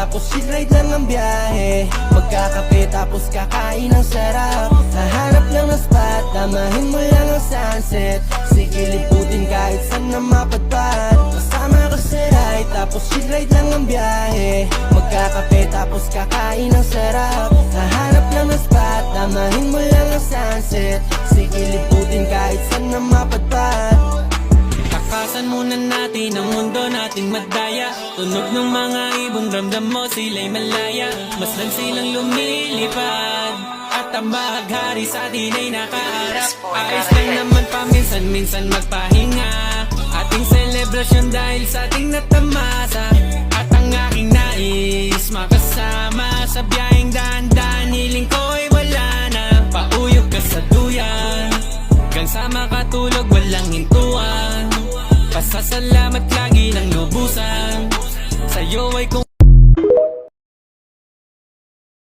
tapos chill lang ang biyahe. Magkakape tapos kakain ng sarap. Hahanap lang ng spot, tamahin mo lang ang sunset. Sige liputin kahit saan na mapadpad. Kasama ka sa ride, tapos chill lang ang biyahe. Magkakape tapos kakain ng sarap. Hahanap lang ng spot, tamahin mo lang ang sunset. Sige liputin kahit saan na mapadpad. Takasan muna natin ang mundo nating madaya. Tunog ng mga ibon ramdam mo sila'y malaya. Masdan silang lumilipad At ang bahaghari sa atin ay nakaharap. Ayos lang naman paminsan-minsan magpahinga. Ating selebrasyon dahil sa ating natamasa. At ang aking nais makasama Sa biyaheng daan-daan hiling ko ay wala na. Pauyog ka sa duyan sa makatulog walang hintuan Pasasalamat lagi ng lubusan. Sa'yo ay kung